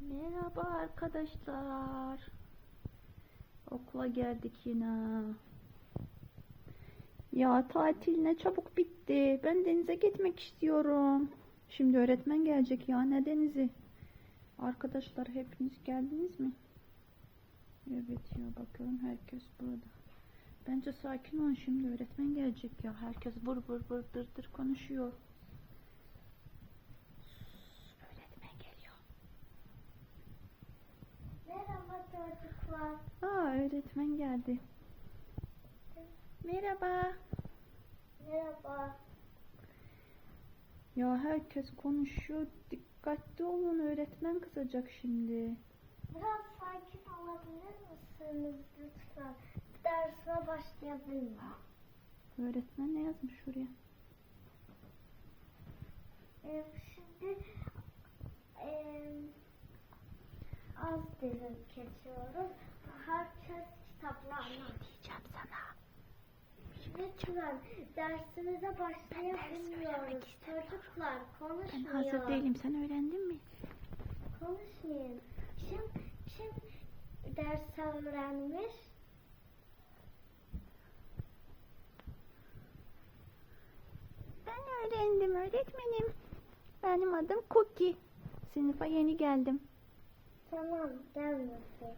Merhaba arkadaşlar. Okula geldik yine. Ya tatil ne çabuk bitti. Ben denize gitmek istiyorum. Şimdi öğretmen gelecek ya ne denizi? Arkadaşlar hepiniz geldiniz mi? Evet ya bakıyorum herkes burada. Bence sakin olun şimdi öğretmen gelecek ya. Herkes vur vur vur dır dır konuşuyor. Sus, öğretmen geliyor. Merhaba çocuklar. Aa öğretmen geldi. Merhaba. Merhaba. Ya herkes konuşuyor. Dikkatli olun öğretmen kızacak şimdi. Biraz sakin olabilir misiniz lütfen? Dersime başlayabilir miyim? Öğretmen ne yazmış şuraya? Ee, şimdi ee, az dilim geçiyoruz. Herkes kitaplarını Diyeceğim sana. Lütfen dersimize başlayabiliyoruz. Çocuklar Ben konuşmuyor. hazır değilim. Sen öğrendin mi? Konuşmayın. Kim, kim ders öğrenmiş? Ben öğrendim öğretmenim. Benim adım Cookie. Sınıfa yeni geldim. Tamam, gel bakayım.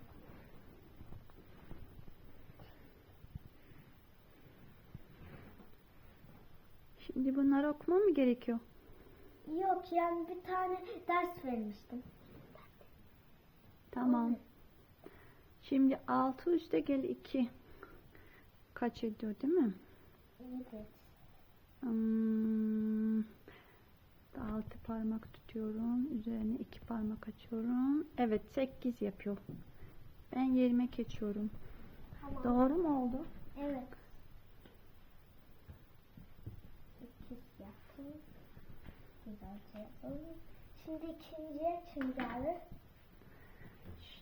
Şimdi bunları okumam mı gerekiyor? Yok yani bir tane ders vermiştim. Tamam. Şimdi 6 üste gel 2. Kaç ediyor değil mi? Evet. Hmm, altı parmak tutuyorum. Üzerine iki parmak açıyorum. Evet 8 yapıyor. Ben yerime geçiyorum. Tamam. Doğru mu oldu? Evet. İkiz yaptım. Güzelce yapalım. Şimdi ikinciye kim?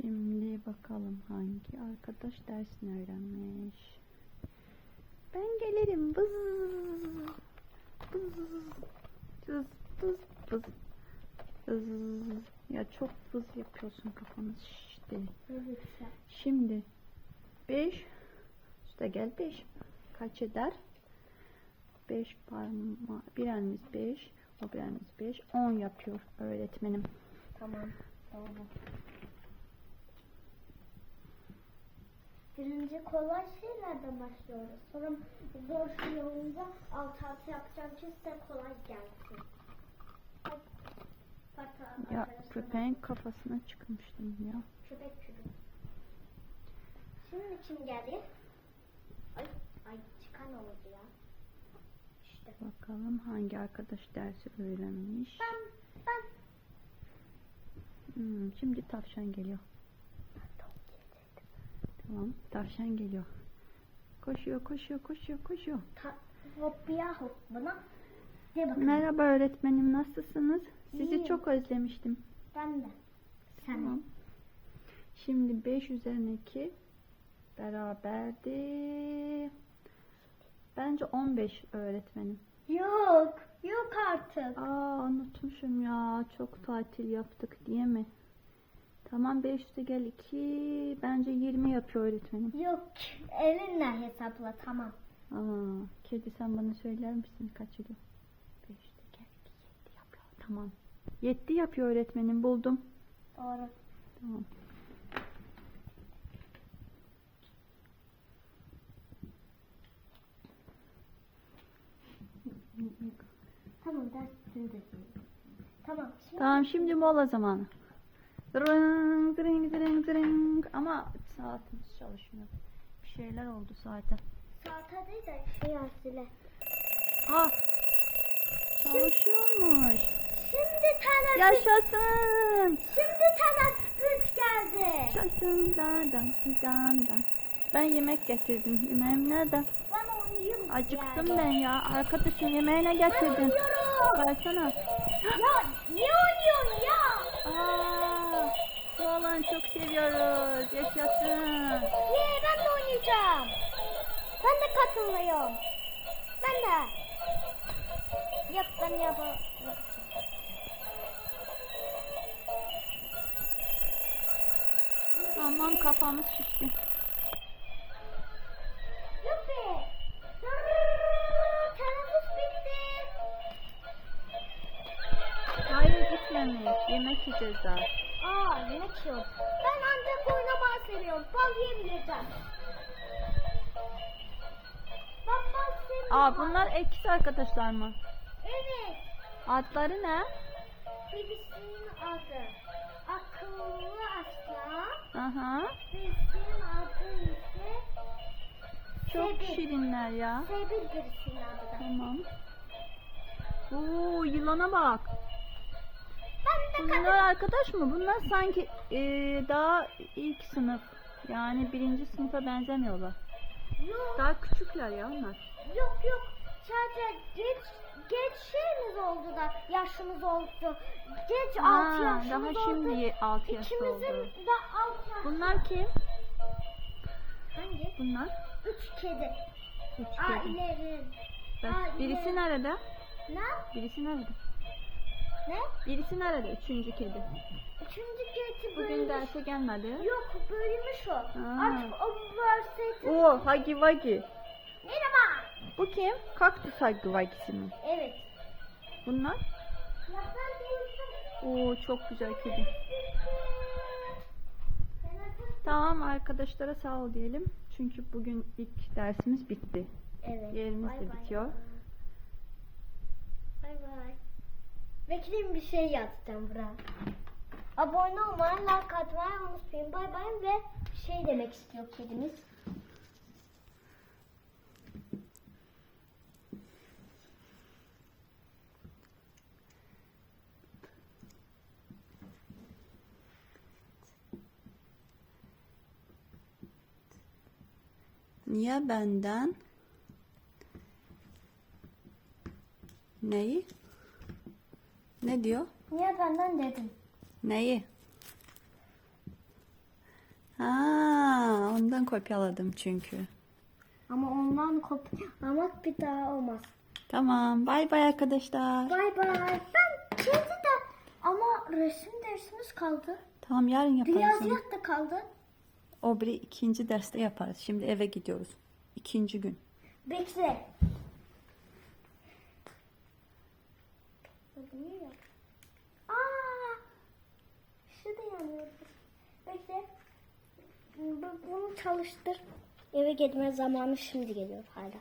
Şimdi bakalım hangi arkadaş dersini öğrenmiş. Ben gelirim. Bız. Bız. Bız. Bız. Bız. Bız. Ya çok bız yapıyorsun kafanı şişti. Evet. Şimdi 5 üste gel 5 kaç eder? 5 parma bir elimiz 5 o bir elimiz 5 10 yapıyor öğretmenim. Tamam. Tamam. Birinci kolay şeylerden başlıyoruz. Sonra zor şey olunca alt alta yapacağım ki size kolay gelsin. Ya köpeğin kafasına çıkmıştım ya. Köpek çürü. Şimdi kim geldi? Ay, ay çıkan oldu ya. İşte. Bakalım hangi arkadaş dersi öğrenmiş. Ben, ben. Hmm, şimdi tavşan geliyor. Tamam tavşan geliyor. Koşuyor koşuyor koşuyor koşuyor. Ta, hop ya hop bakalım. Merhaba öğretmenim nasılsınız? Sizi İyiyim. çok özlemiştim. Ben de. Sen. Tamam. Şimdi 5 üzerine 2 beraberdi. Bence 15 öğretmenim. Yok. Yok artık. Aa unutmuşum ya. Çok tatil yaptık diye mi? Tamam 5 üste gel 2. Bence 20 yapıyor öğretmenim. Yok. Elinle hesapla tamam. Aa, kedi sen bana söyler misin kaç ediyor? 5 üste gel 2 7 Tamam. 7 yapıyor öğretmenim buldum. Doğru. Tamam. Tamam ders bitirdi. Tamam. Şimdi Tamam şimdi mola zamanı. Dırın, dırın, dırın, dırın. Ama saatimiz çalışmıyor. Bir şeyler oldu zaten. saate değil de şey arsile. Ah! Çalışıyormuş. Şimdi teneffüs. Yaşasın! Şimdi teneffüs geldi. Yaşasın dan dan dan dan. Ben yemek getirdim. Yemeğim nerede? Ben oynuyorum. Acıktım yani. ben ya. Arkadaşım yemeğine Ben getirdin. oynuyorum. Versene. Ya niye oynuyorsun ya? Aa! Bu alanı çok seviyoruz. Yaşasın. Niye ben de oynayacağım. Ben de katılıyorum. Ben de. Yap ben yap. Tamam kafamız şişti. Hayır gitmemiş. Yemek yiyeceğiz daha. Aa yemek yok. Ben ancak oynamayı seviyorum. Bal yemeyeceğim. Ben bal seviyorum. Aa bunlar ekiz arkadaşlar mı? Evet. Adları ne? Birisinin adı akıllı aslan. Aha. Birisinin adı ise Çok Sebil. şirinler ya. Sebil birisinin adı da. Tamam. Oo yılana bak. Ben de Bunlar arkadaş mı? Bunlar sanki eee, daha ilk sınıf. Yani birinci sınıfa benzemiyorlar. Yok Daha küçükler ya onlar. yok yok. Sadece geç geç şeyimiz oldu da yaşımız oldu. Geç Ha, 6 yaşımız daha oldu. şimdi 6 yaş İkimizin oldu. de 6 yaş. Bunlar kim? Hangi? Bunlar. Üç kedi. Üç kedi. Ailenin. Bak, Aa, birisi nerede? Ne? Birisi nerede? Ne? Birisi nerede? Üçüncü kedi. Üçüncü kedi Bugün bölünmüş. derse gelmedi. Yok bölünmüş o. Ha. Artık o varsaydı. Oo Hagi Wagi. Merhaba. Kim? Kaktüs Hagi Wagi'si mi? Evet. Bunlar? Oo çok güzel kedi. Tamam arkadaşlara sağ ol diyelim. Çünkü bugün ilk dersimiz bitti. Evet. Yerimiz bay de bay. bitiyor. Bay bay. Bekleyin bir şey yazacağım buraya. Abone olmayı, like atmayı unutmayın. Bay bay ve şey demek istiyor kedimiz. Niye benden? Neyi? Ne diyor? Niye benden dedim? Neyi? Ha, ondan kopyaladım çünkü. Ama ondan kopyalamak bir daha olmaz. Tamam, bay bay arkadaşlar. Bay bay. Ben kedi de ama resim dersimiz kaldı. Tamam yarın yaparız. Riyaziyat da kaldı. O biri ikinci derste yaparız. Şimdi eve gidiyoruz. İkinci gün. Bekle. Aa, şu da yanıyor. Bekle. Bu- Bunu çalıştır. Eve gitme zamanı şimdi geliyor hala.